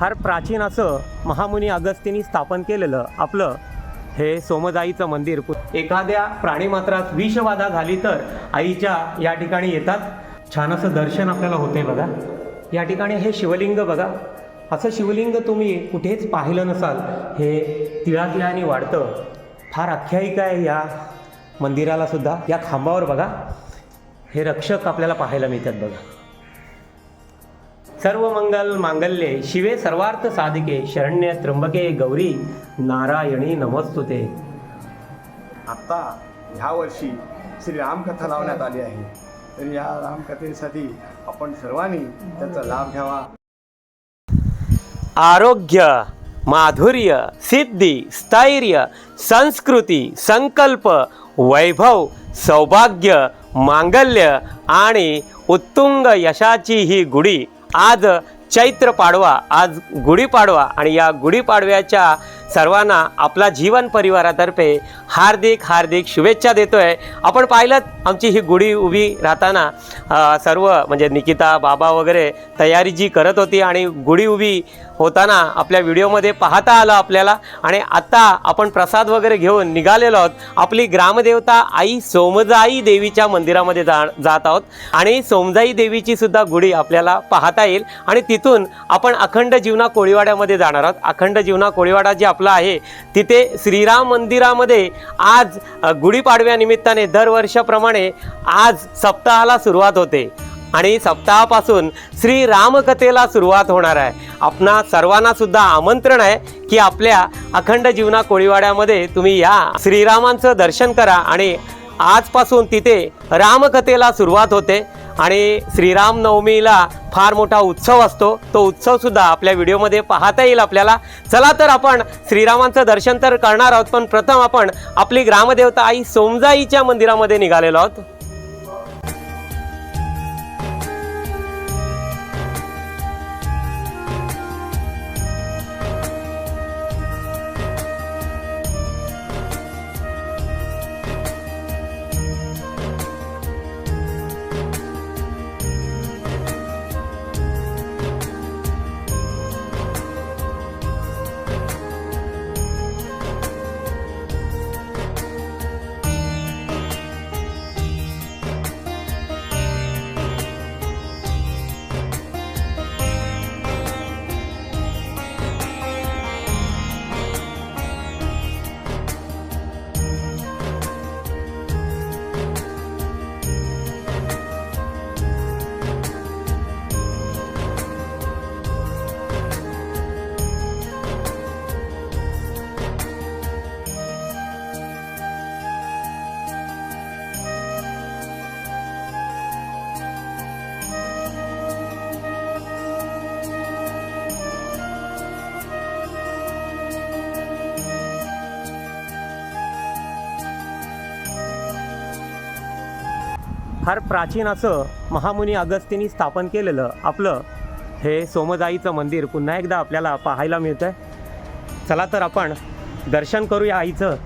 फार प्राचीन असं महामुनी अगस्तीनी स्थापन केलेलं आपलं हे सोमजाईचं मंदिर. एखाद्या प्राणीमात्रास विषबाधा झाली तर आईच्या या ठिकाणी येतात. छान असं दर्शन आपल्याला होते बघा. या ठिकाणी हे शिवलिंग बघा. असं शिवलिंग तुम्ही कुठेच पाहिलं नसाल हे तिळातिळाने वाढतं. फार आख्यायिका आहे या मंदिराला सुद्धा. या खांबावर बघा. हे रक्षक आपल्याला पाहायला मिळतात बघा. सर्व मंगल मांगल्ये शिवे सर्वार्थ साधिके शरण्य त्र्यंबके गौरी नारायणी नमस्तुते. आत्ता ह्या वर्षी श्री रामकथा लावण्यात आली आहे. तर या रामकथेसाठी आपण सर्वांनी त्याचा लाभ घ्यावा. आरोग्य माधुर्य सिद्धी स्थैर्य संस्कृती संकल्प वैभव सौभाग्य मांगल्य आणि उत्तुंग यशाची ही गुढी आज चैत्र पाडवा आज गुढीपाडवा आणि या गुढीपाडव्याच्या सर्वांना आपला जीवन परिवारातर्फे हार्दिक हार्दिक शुभेच्छा देतोय. आपण पाहिलं आमची ही गुढी उभी राहताना सर्व म्हणजे निकिता बाबा वगैरे तयारी जी करत होती आणि गुढी उभी होताना आपल्या व्हिडिओमध्ये पाहता आलं आपल्याला आणि आत्ता आपण प्रसाद वगैरे घेऊन निघालेलो आहोत. आपली ग्रामदेवता आई सोमजाई देवीच्या मंदिरामध्ये जा जात आहोत आणि सोमजाई देवीची सुद्धा गुढी आपल्याला पाहता येईल आणि तिथून आपण अखंड जीवना कोळीवाड्यामध्ये जाणार आहोत. अखंड जीवना कोळीवाडा जे आपलं आहे. तिथे श्रीराम मंदिरामध्ये आज गुढीपाडव्यानिमित्ताने दरवर्षाप्रमाणे आज सप्ताहाला सुरुवात होते. आणि सप्ताहापासून श्री रामकथेला सुरुवात होणार आहे. आपणा सर्वांना सुद्धा आमंत्रण आहे की आपल्या अखंड जीवना कोळीवाड्यामध्ये तुम्ही या. श्रीरामांचं दर्शन करा आणि आजपासून तिथे रामकथेला सुरुवात होते. आणि श्रीराम नवमीला फार मोठा उत्सव असतो. तो उत्सव सुद्धा आपल्या व्हिडिओमध्ये पाहता येईल आपल्याला. चला तर आपण श्रीरामांचं दर्शन तर करणार आहोत पण प्रथम आपण आपली ग्रामदेवता आई सोमजाईच्या मंदिरामध्ये निघालेलो आहोत. फार प्राचीन असं महामुनी अगस्तीनी स्थापन केलेलं आपलं हे सोमजाईचं मंदिर पुन्हा एकदा आपल्याला पाहायला मिळतं चला तर आपण दर्शन करूया आईचं.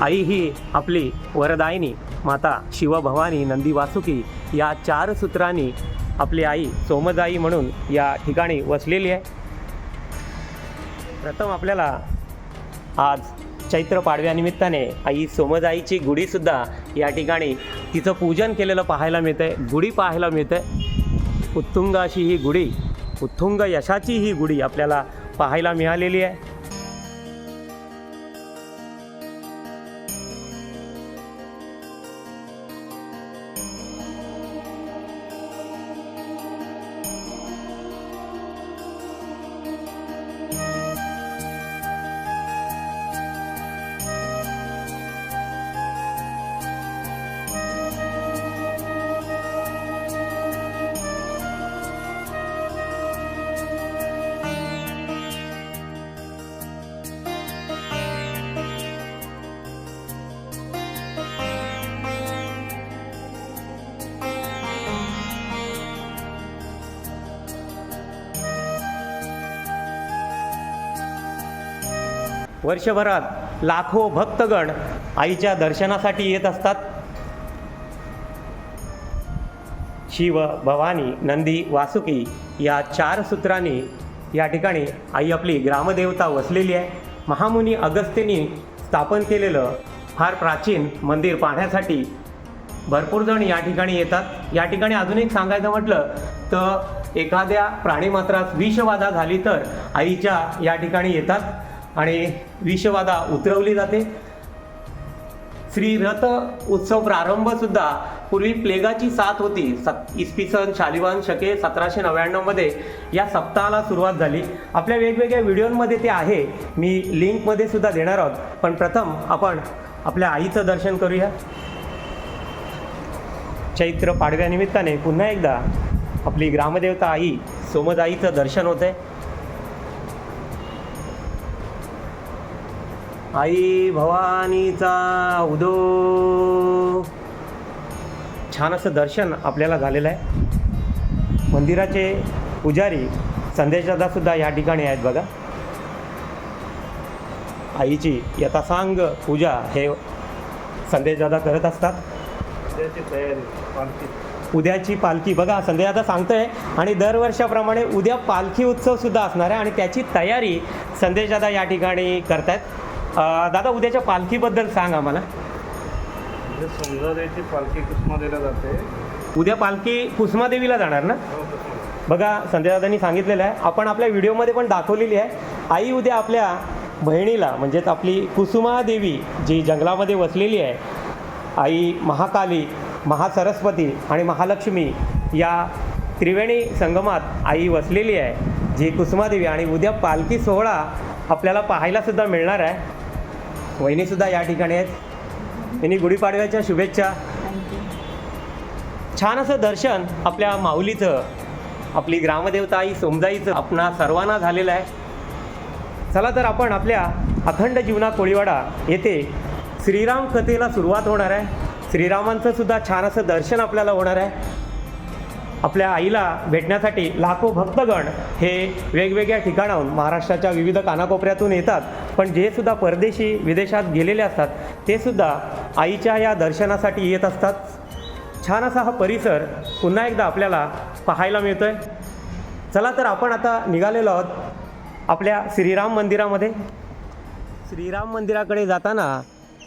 आई ही आपली वरदायिनी माता शिवभवानी नंदी वासुकी या चार सूत्रांनी आपली आई सोमजाई म्हणून या ठिकाणी वसलेली आहे. प्रथम आपल्याला आज चैत्र पाडव्यानिमित्ताने आई सोमजाईची गुढीसुद्धा या ठिकाणी तिचं पूजन केलेलं पाहायला मिळतंय. गुढी पाहायला मिळतंय. उत्तुंग अशी ही गुढी उत्तुंग यशाची ही गुढी आपल्याला पाहायला मिळालेली आहे. वर्षभरात लाखो भक्तगण आईच्या दर्शनासाठी येत असतात. शिव भवानी नंदी वासुकी या चार सूत्रांनी या ठिकाणी आई आपली ग्रामदेवता वसलेली आहे. महामुनी अगस्त्यनी स्थापन केलेलं फार प्राचीन मंदिर पाहण्यासाठी भरपूर जण या ठिकाणी येतात. या ठिकाणी अजून एक सांगायचं म्हटलं तर एखाद्या प्राणीमात्रास विषबाधा झाली तर आईच्या या ठिकाणी येतात. आणि विषबाधा उतरवली जाते. श्री रथ उत्सव प्रारंभ सुद्धा पूर्वी प्लेगाची साथ होती. सत इसवी सन शालिवान शके सतराशे नव्याण्णवमध्ये या सप्ताहाला सुरुवात झाली. आपल्या वेगवेगळ्या व्हिडिओंमध्ये ते आहे. मी लिंकमध्ये सुद्धा देणार आहोत. पण प्रथम आपण आपल्या आईचं दर्शन करूया. चैत्र पाडव्यानिमित्ताने पुन्हा एकदा आपली ग्रामदेवता आई सोमदाईचं दर्शन होतंय. आई भवानीचा उदो. छान असं दर्शन आपल्याला झालेलं आहे. मंदिराचे पुजारी संदेशदादा सुद्धा या ठिकाणी आहेत बघा. आईची यथासांग पूजा हे संदेशदादा करत असतात. उद्याची पालखी. बघा आता सांगतोय आणि दरवर्षाप्रमाणे उद्या पालखी उत्सव सुद्धा असणार आहे आणि त्याची तयारी संदेश दादा या ठिकाणी करतायत. अं, दादा उद्याच्या पालखीबद्दल सांग आम्हाला. समजा द्यायची पालखी कुसमादेला जाते. उद्या पालखी कुसमादेवीला जाणार ना? हो. बघा संजय दादांनी सांगितलेलं आहे. आपण आपल्या व्हिडिओमध्ये पण दाखवलेली आहे. आई उद्या आपल्या बहिणीला म्हणजेच आपली कुसुमादेवी जी जंगलामध्ये वसलेली आहे आई महाकाली महासरस्वती आणि महालक्ष्मी या त्रिवेणी संगमात आई वसलेली आहे जी कुसुमादेवी. आणि उद्या पालखी सोहळा आपल्याला पाहायला सुद्धा मिळणार आहे. वहिनीसुद्धा या ठिकाणी आहेत. यांनी गुढीपाडव्याच्या शुभेच्छा. छान असं दर्शन आपल्या माऊलीचं आपली ग्रामदेवता आई सोमजाईचं आपणा सर्वांना झालेलं आहे. चला तर आपण आपल्या अखंड जीवना कोळीवाडा येथे श्रीराम कथेला सुरुवात होणार आहे. श्रीरामांचं सुद्धा छान असं दर्शन आपल्याला होणार आहे. आपल्या आईला भेटण्यासाठी लाखो भक्तगण हे वेगवेगळ्या ठिकाणाहून महाराष्ट्राच्या विविध कानाकोपऱ्यातून येतात. पण जे सुद्धा परदेशी विदेशात गेलेले असतात ते सुद्धा आईच्या या दर्शनासाठी येत असतात. छान असा हा परिसर पुन्हा एकदा आपल्याला पाहायला मिळतो आहे चला तर आपण आता निघालेलो आहोत आपल्या श्रीराम मंदिरामध्ये. श्रीराम मंदिराकडे जाताना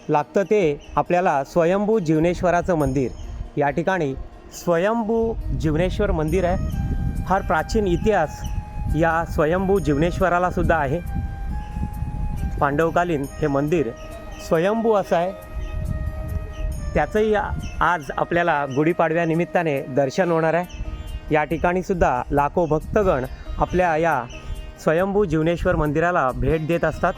लागतं ते आपल्याला स्वयंभू जीवनेश्वराचं मंदिर. या ठिकाणी स्वयंभू जीवनेश्वर मंदिर आहे. फार प्राचीन इतिहास या स्वयंभू जीवनेश्वराला सुद्धा आहे. पांडवकालीन हे मंदिर स्वयंभू असं आहे. त्याचंही आज आपल्याला गुढीपाडव्यानिमित्ताने दर्शन होणार आहे. या ठिकाणी सुद्धा लाखो भक्तगण आपल्या या स्वयंभू जीवनेश्वर मंदिराला भेट देत असतात.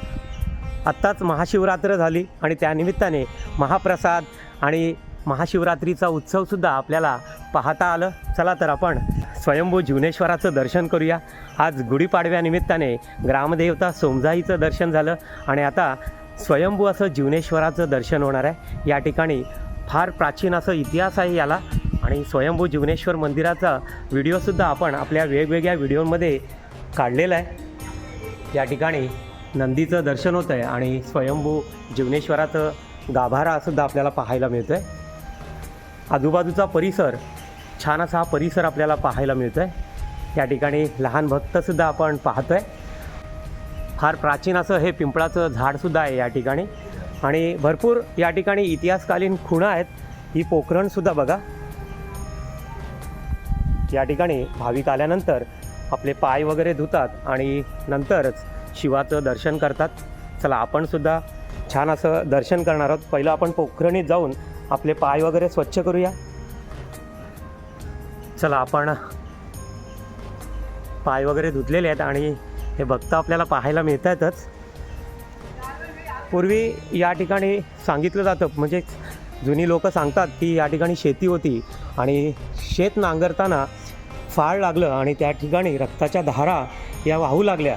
आत्ताच महाशिवरात्र झाली आणि त्यानिमित्ताने महाप्रसाद आणि महाशिवरात्रीचा उत्सवसुद्धा आपल्याला पाहता आलं. चला तर आपण स्वयंभू जीवनेश्वराचं दर्शन करूया. आज गुढीपाडव्यानिमित्ताने ग्रामदेवता सोमजाईचं दर्शन झालं आणि आता स्वयंभू असं जीवनेश्वराचं दर्शन होणार आहे. या ठिकाणी फार प्राचीन असं इतिहास आहे याला आणि स्वयंभू जीवनेश्वर मंदिराचा व्हिडिओसुद्धा आपण आपल्या वेगवेगळ्या व्हिडिओमध्ये काढलेला आहे. या ठिकाणी नंदीचं दर्शन होतं आहे आणि स्वयंभू जीवनेश्वराचं गाभारासुद्धा आपल्याला पाहायला मिळतो आहे आजूबाजूचा परिसर छान असा हा परिसर आपल्याला पाहायला मिळतो आहे या ठिकाणी लहान भक्तसुद्धा आपण पाहतो आहे फार प्राचीन असं हे पिंपळाचं झाडसुद्धा आहे या ठिकाणी. आणि भरपूर या ठिकाणी इतिहासकालीन खुणा आहेत. ही पोखरणसुद्धा बघा. या ठिकाणी भाविक आल्यानंतर आपले पाय वगैरे धुतात आणि नंतरच शिवाचं दर्शन करतात. चला आपणसुद्धा छान असं दर्शन करणार आहोत. पहिलं आपण पोखरणीत जाऊन आपले पाय वगैरे स्वच्छ करूया. चला आपण पाय वगैरे धुतलेले आहेत आणि हे भक्त आपल्याला पाहायला मिळत आहेतच पूर्वी या ठिकाणी सांगितलं जातं म्हणजे जुनी लोक सांगतात की या ठिकाणी शेती होती आणि शेत नांगरताना फाळ लागलं आणि त्या ठिकाणी रक्ताच्या धारा या वाहू लागल्या.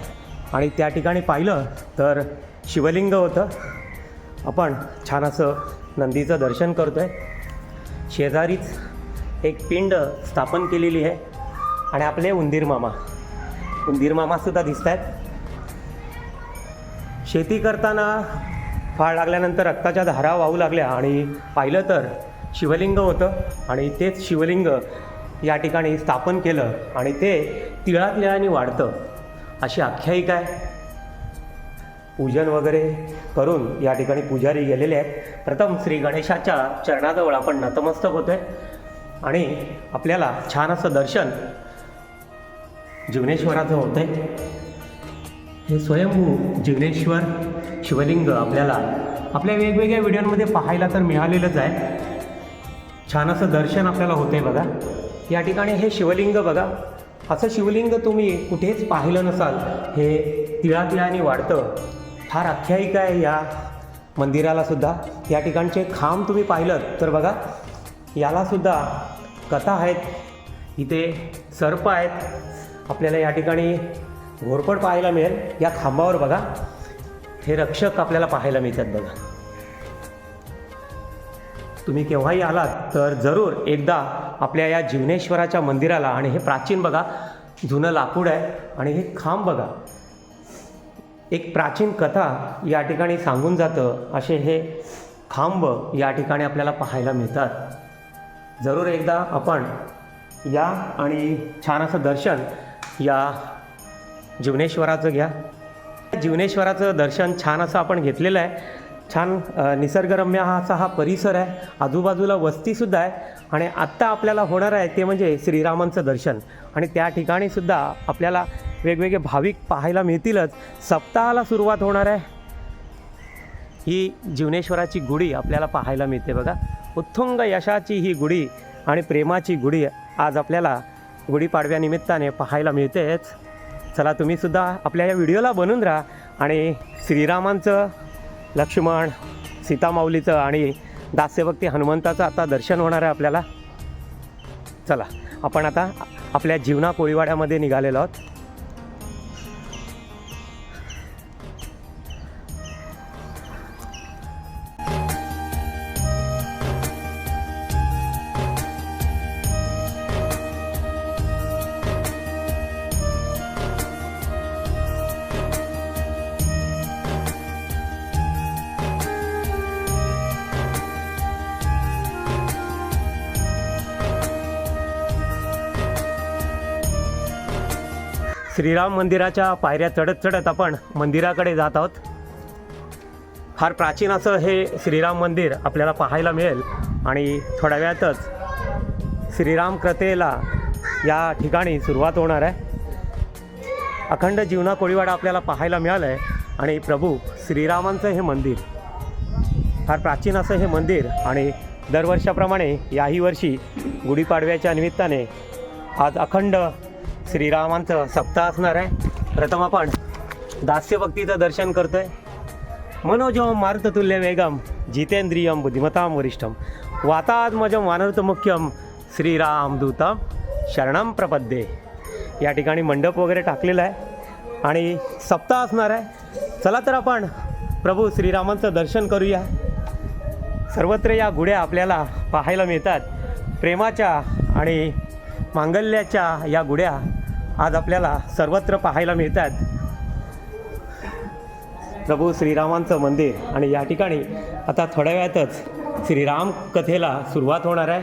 आणि त्या ठिकाणी पाहिलं तर शिवलिंग होतं. आपण छान असं नंदीचं दर्शन करतो आहे शेजारीच एक पिंड स्थापन केलेली आहे आणि आपले उंदीर मामा. उंदीर मामासुद्धा दिसत आहेत शेती करताना फाळ लागल्यानंतर रक्ताच्या धारा वाहू लागल्या आणि पाहिलं तर शिवलिंग होतं आणि तेच शिवलिंग या ठिकाणी स्थापन केलं आणि ते तिळा तिळाने वाढतं. अशी आख्यायिका आहे. पूजन वगैरे करून या ठिकाणी पुजारी गेलेले आहेत. प्रथम श्री गणेशाच्या चरणाजवळ आपण नतमस्तक होतोय आणि आपल्याला छान असं दर्शन जिग्नेश्वराचं आहे हे स्वयंभू जिग्नेश्वर शिवलिंग आपल्याला आपल्या वेगवेगळ्या व्हिडिओमध्ये पाहायला तर मिळालेलंच आहे. छान असं दर्शन आपल्याला होते बघा. या ठिकाणी हे शिवलिंग बघा. असं शिवलिंग तुम्ही कुठेच पाहिलं नसाल हे तिळातिळाने वाढतं. फार आख्यायिका आहे या मंदिराला सुद्धा. या ठिकाणचे खांब तुम्ही पाहिलं तर बघा. यालासुद्धा कथा आहेत. इथे सर्प आहेत आपल्याला या ठिकाणी घोरपड पाहायला मिळेल. या खांबावर बघा. हे रक्षक आपल्याला पाहायला मिळतात बघा. तुम्ही केव्हाही आलात तर जरूर एकदा आपल्या या जीवनेश्वराच्या मंदिराला आणि हे प्राचीन बघा जुनं लाकूड आहे आणि हे खांब बघा. एक प्राचीन कथा या ठिकाणी सांगून जातं. असे हे खांब या ठिकाणी आपल्याला पाहायला मिळतात. जरूर एकदा आपण या आणि छान असं दर्शन या जिवनेश्वराचं घ्या. जिवनेश्वराचं दर्शन छान असं आपण घेतलेलं आहे. छान निसर्गरम्य हा असा हा परिसर आहे. आजूबाजूला वस्तीसुद्धा आहे. आणि आत्ता आपल्याला होणार आहे ते म्हणजे श्रीरामांचं दर्शन. आणि त्या ठिकाणीसुद्धा आपल्याला वेगवेगळे भाविक पाहायला मिळतीलच. सप्ताहाला सुरुवात होणार आहे. ही जिवनेश्वराची गुढी आपल्याला पाहायला मिळते बघा. उत्तुंग यशाची ही गुढी आणि प्रेमाची गुढी आज आपल्याला गुढीपाडव्यानिमित्ताने पाहायला मिळतेच. चला तुम्हीसुद्धा आपल्या या व्हिडिओला बनून राहा आणि श्रीरामांचं लक्ष्मण सीतामाऊलीचं आणि दास्यभक्ती हनुमंताचं आता दर्शन होणार आहे आपल्याला. चला आपण आता आपल्या जीवना कोळीवाड्यामध्ये निघालेलो आहोत. श्रीराम मंदिराच्या पायऱ्या चढत चढत आपण मंदिराकडे जात आहोत. फार प्राचीन असं हे श्रीराम मंदिर आपल्याला पाहायला मिळेल. आणि थोड्या वेळातच श्रीराम क्रतेला या ठिकाणी सुरुवात होणार आहे. अखंड जीवना कोळीवाडा आपल्याला पाहायला मिळालं आहे आणि प्रभू श्रीरामांचं हे मंदिर फार प्राचीन असं हे मंदिर आणि दरवर्षाप्रमाणे याही वर्षी गुढीपाडव्याच्या निमित्ताने आज अखंड श्रीरामांचं सप्ताह असणार आहे. प्रथम आपण दास्यभक्तीचं दर्शन करतोय. मनोजम मारुततुल्य वेगम जितेंद्रियम बुद्धिमताम वरिष्ठम. वातात्मजम वानरतमुख्यम श्रीरामदूतम शरणम प्रपद्ये. या ठिकाणी मंडप वगैरे टाकलेला आहे. आणि सप्ताह असणार आहे. चला तर आपण प्रभू श्रीरामांचं दर्शन करूया. सर्वत्र या गुढ्या आपल्याला पाहायला मिळतात. प्रेमाच्या आणि मांगल्याच्या या गुड्या आज आपल्याला सर्वत्र पाहायला मिळतात. प्रभू श्रीरामांचं मंदिर आणि या ठिकाणी आता थोड्या वेळातच श्रीराम कथेला सुरुवात होणार आहे.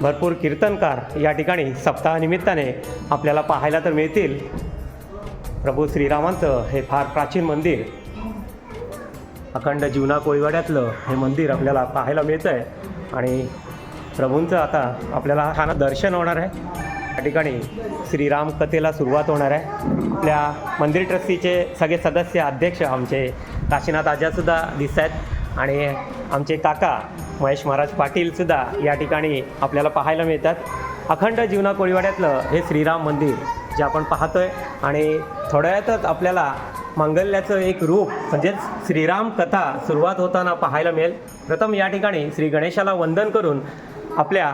भरपूर कीर्तनकार या ठिकाणी सप्ताहानिमित्ताने आपल्याला पाहायला तर मिळतील. प्रभू श्रीरामांचं हे फार प्राचीन मंदिर. अखंड जीवना कोळीवाड्यातलं हे मंदिर आपल्याला पाहायला मिळतं आहे आणि प्रभूंचं आता आपल्याला छान दर्शन होणार आहे. या ठिकाणी श्रीराम कथेला सुरुवात होणार आहे. आपल्या मंदिर ट्रस्टीचे सगळे सदस्य अध्यक्ष आमचे काशीनाथ आजासुद्धा दिसत आहेत. आणि आमचे काका महेश महाराज पाटीलसुद्धा या ठिकाणी आपल्याला पाहायला मिळतात. अखंड जीवना कोळीवाड्यातलं हे श्रीराम मंदिर जे आपण पाहतो आहे आणि थोड्यातच आपल्याला मांगल्याचं एक रूप म्हणजेच श्रीराम कथा सुरुवात होताना पाहायला मिळेल. प्रथम या ठिकाणी श्री गणेशाला वंदन करून आपल्या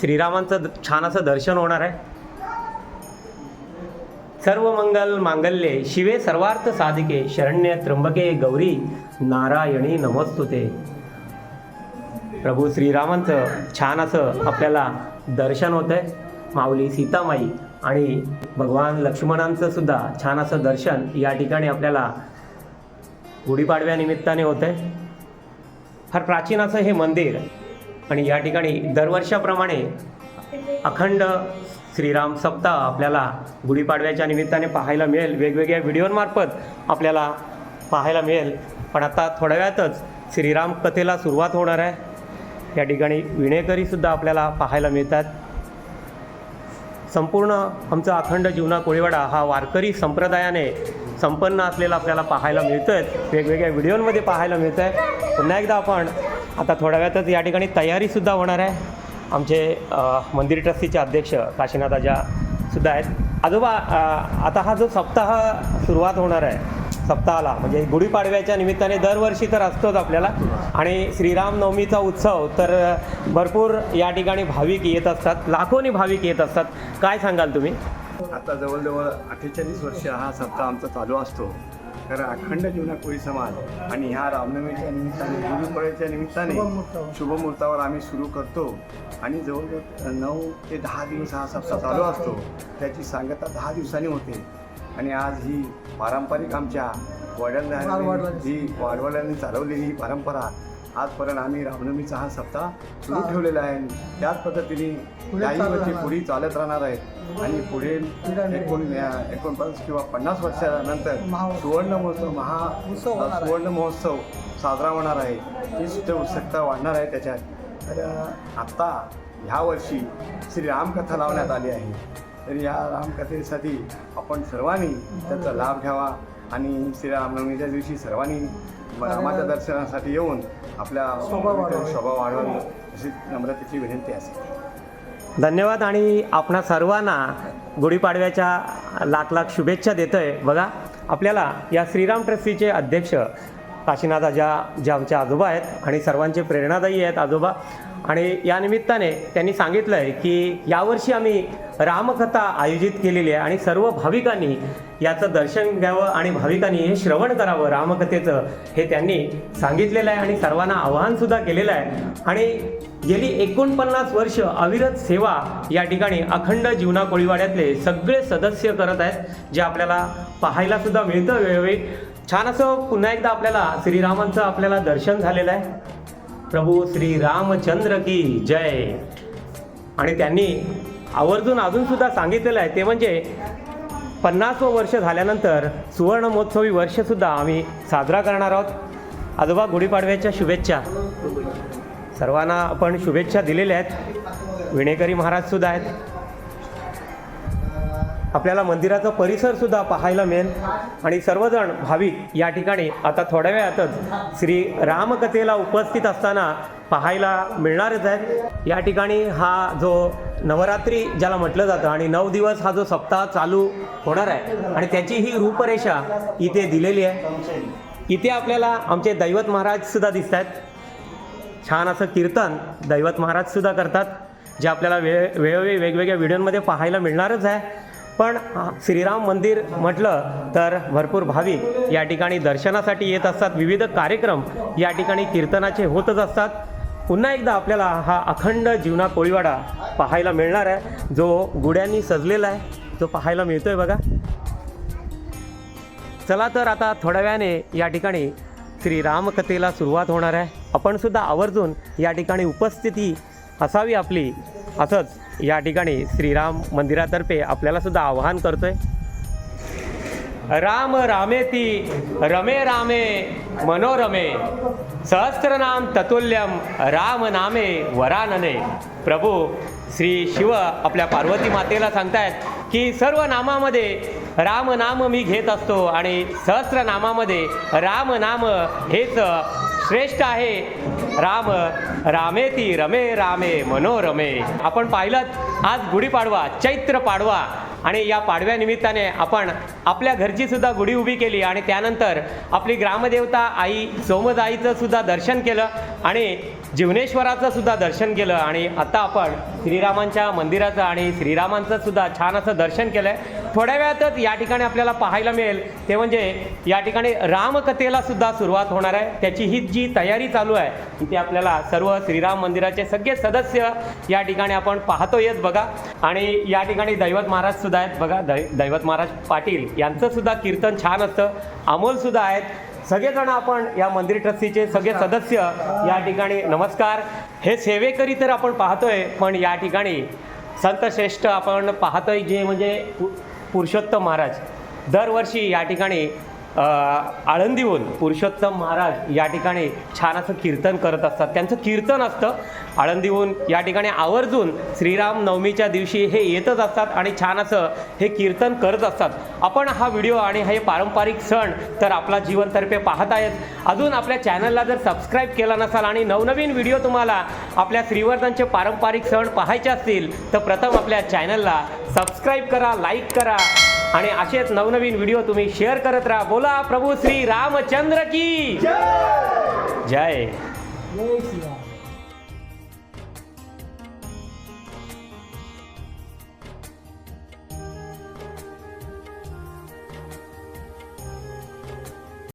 श्रीरामांचं छान असं दर्शन होणार आहे. सर्व मंगल मांगल्ये शिवे सर्वार्थ साधिके शरण्य त्र्यंबके गौरी नारायणी नमस्तुते. प्रभू श्रीरामांचं छान असं आपल्याला दर्शन होतं आहे माऊली सीतामाई आणि भगवान लक्ष्मणांचं सुद्धा छान असं दर्शन या ठिकाणी आपल्याला गुढीपाडव्यानिमित्ताने होतं आहे फार प्राचीन असं हे मंदिर आणि या ठिकाणी दरवर्षाप्रमाणे अखंड श्रीराम सप्ताह आपल्याला गुढीपाडव्याच्या निमित्ताने पाहायला मिळेल. वेगवेगळ्या व्हिडिओंमार्फत आपल्याला पाहायला मिळेल. पण आता थोड्या वेळातच श्रीराम कथेला सुरुवात होणार आहे. या ठिकाणी विणेकरीसुद्धा आपल्याला पाहायला मिळतात. संपूर्ण आमचा अखंड जीवना कोळीवाडा हा वारकरी संप्रदायाने संपन्न असलेला आपल्याला पाहायला मिळतं आहे वेगवेगळ्या व्हिडिओमध्ये पाहायला मिळतं आहे पुन्हा एकदा आपण आता थोड्या वेळातच या ठिकाणी तयारीसुद्धा होणार आहे. आमचे मंदिर ट्रस्टीचे अध्यक्ष काशीनाथ आजा सुद्धा आहेत. आजोबा आता हा जो सप्ताह सुरुवात होणार आहे सप्ताहाला म्हणजे गुढीपाडव्याच्या निमित्ताने दरवर्षी तर असतोच आपल्याला. आणि श्रीरामनवमीचा उत्सव तर भरपूर या ठिकाणी भाविक येत असतात लाखोनी भाविक येत असतात. काय सांगाल तुम्ही? आता जवळजवळ अठ्ठेचाळीस वर्ष हा सप्ताह आमचा चालू असतो. कारण अखंड जीवना कोळी समाज आणि ह्या रामनवमीच्या निमित्ताने गुरुपळेच्या निमित्ताने शुभमुहूर्तावर आम्ही सुरू करतो. आणि जवळजवळ नऊ ते दहा दिवस हा सप्ताह चालू असतो. त्याची सांगता दहा दिवसांनी होते. आणि आज ही पारंपरिक आमच्या वडिलांनी ही वाडवडिलांनी चालवलेली ही परंपरा आजपर्यंत आम्ही रामनवमीचा हा सप्ताह सुरू ठेवलेला आहे. त्याच पद्धतीने वर्षी पुढे चालत राहणार आहेत आणि पुढे एकोण एकोणपन्नास किंवा पन्नास वर्षानंतर सुवर्ण महोत्सव महा सुवर्ण महोत्सव साजरा होणार आहे. ती सुद्धा उत्सुकता वाढणार आहे त्याच्यात. तर आत्ता ह्या वर्षी श्री रामकथा लावण्यात आली आहे. तर या रामकथेसाठी आपण सर्वांनी त्याचा लाभ घ्यावा आणि श्रीरामनवमीच्या दिवशी सर्वांनी रामाच्या दर्शनासाठी येऊन आपल्या शोभा वाढवावी अशी नम्रतेची विनंती असेल. धन्यवाद आणि आपणा सर्वांना गुढीपाडव्याच्या लाख लाख शुभेच्छा देतोय. बघा आपल्याला या श्रीराम ट्रस्टीचे अध्यक्ष काशीनाथ आजा जे आमच्या आजोबा आहेत आणि सर्वांचे प्रेरणादायी आहेत. आजोबा आणि या निमित्ताने त्यांनी सांगितलं आहे की यावर्षी आम्ही रामकथा आयोजित केलेली आहे आणि सर्व भाविकांनी याचं दर्शन घ्यावं आणि भाविकांनी हे श्रवण करावं रामकथेचं हे त्यांनी सांगितलेलं आहे आणि सर्वांना आवाहनसुद्धा केलेलं आहे. आणि गेली एकोणपन्नास वर्ष अविरत सेवा या ठिकाणी अखंड जीवना कोळीवाड्यातले सगळे सदस्य करत आहेत जे आपल्याला पाहायला सुद्धा मिळतं वेळोवेळी. छान असं पुन्हा एकदा आपल्याला श्रीरामांचं आपल्याला दर्शन झालेलं आहे. प्रभू श्री रामचंद्र की जय. आणि त्यांनी आवर्जून अजून सुद्धा सांगितलेलं आहे ते म्हणजे पन्नासवं वर्ष झाल्यानंतर सुवर्ण महोत्सवी वर्षसुद्धा आम्ही साजरा करणार आहोत. आजोबा गुढीपाडव्याच्या शुभेच्छा. सर्वांना आपण शुभेच्छा दिलेल्या आहेत. विणेकरी महाराजसुद्धा आहेत. आपल्याला मंदिराचा परिसरसुद्धा पाहायला मिळेल. आणि सर्वजण भाविक या ठिकाणी आता थोड्या वेळातच श्री रामकथेला उपस्थित असताना पाहायला मिळणारच आहेत या ठिकाणी हा जो नवरात्री ज्याला म्हटलं जातं आणि नऊ दिवस हा जो सप्ताह चालू होणार आहे आणि त्याची ही रूपरेषा इथे दिलेली आहे. इथे आपल्याला आमचे दैवत महाराजसुद्धा दिसत आहेत छान असं कीर्तन दैवत महाराजसुद्धा करतात जे आपल्याला वेळ वेळोवेळी वेगवेगळ्या व्हिडिओमध्ये पाहायला मिळणारच आहे. पण श्रीराम मंदिर म्हटलं तर भरपूर भाविक या ठिकाणी दर्शनासाठी येत असतात. विविध कार्यक्रम या ठिकाणी कीर्तनाचे होतच असतात. पुन्हा एकदा आपल्याला हा अखंड जीवना कोळीवाडा पाहायला मिळणार आहे. जो गुड्यांनी सजलेला आहे जो पाहायला मिळतोय बघा. चला तर आता थोड्या वेळाने या ठिकाणी श्रीरामकथेला सुरुवात होणार आहे. आपण सुद्धा आवर्जून या ठिकाणी उपस्थिती असावी आपली असंच या ठिकाणी श्रीराम मंदिरातर्फे आपल्याला सुद्धा आवाहन करतोय. राम रामेती रमे रामे मनोरमे. सहस्त्रनाम ततुल्यम राम नामे वरानने. प्रभू श्री शिव आपल्या पार्वती मातेला सांगतायत की सर्व नामामध्ये राम नाम मी घेत असतो आणि सहस्त्रनामामध्ये राम नाम हेच श्रेष्ठ आहे. राम रामेती रमे रामे मनोरमे. आपण पाहिलं आज गुढीपाडवा चैत्र पाडवा. आणि या पाडव्यानिमित्ताने आपण आपल्या घरची सुद्धा गुढी उभी केली आणि त्यानंतर आपली ग्रामदेवता आई सोमदाईचं सुद्धा दर्शन केलं आणि जीवनेश्वराचं सुद्धा दर्शन केलं. आणि आता आपण श्रीरामांच्या मंदिराचं आणि श्रीरामांचं सुद्धा छान असं दर्शन केलं आहे थोड्या वेळातच या ठिकाणी आपल्याला पाहायला मिळेल. ते म्हणजे या ठिकाणी रामकथेला सुद्धा सुरुवात होणार आहे. त्याची ही जी तयारी चालू आहे तिथे आपल्याला सर्व श्रीराम मंदिराचे सगळे सदस्य या ठिकाणी आपण पाहतोयच बघा. आणि या ठिकाणी दैवत महाराज सुद्धा आहेत. बघा दै दैवत महाराज पाटील यांचं सुद्धा कीर्तन छान असतं. अमोल सुद्धा आहेत. सगळेजण आपण या मंदिर ट्रस्टीचे सगळे सदस्य या ठिकाणी नमस्कार. हे सेवेकरी तर आपण पाहतोय पण या ठिकाणी संतश्रेष्ठ आपण पाहतोय जे म्हणजे पु पुरुषोत्तम महाराज. दरवर्षी या ठिकाणी आळंदीहून पुरुषोत्तम महाराज या ठिकाणी छान असं कीर्तन करत असतात. त्यांचं कीर्तन असतं. आळंदीहून या ठिकाणी आवर्जून श्रीराम नवमीच्या दिवशी हे येतच असतात आणि छान असं हे कीर्तन करत असतात. आपण हा व्हिडिओ आणि हे पारंपरिक सण तर आपला जीवनतर्फे पाहत आहेत अजून आपल्या चॅनलला जर सबस्क्राईब केला नसाल आणि नवनवीन व्हिडिओ तुम्हाला आपल्या श्रीवर्धनचे पारंपरिक सण पाहायचे असतील तर प्रथम आपल्या चॅनलला सबस्क्राईब करा लाईक करा. आणि असेच नवनवीन व्हिडिओ तुम्ही शेअर करत राहा. बोला प्रभू श्री रामचंद्र की जय! जय.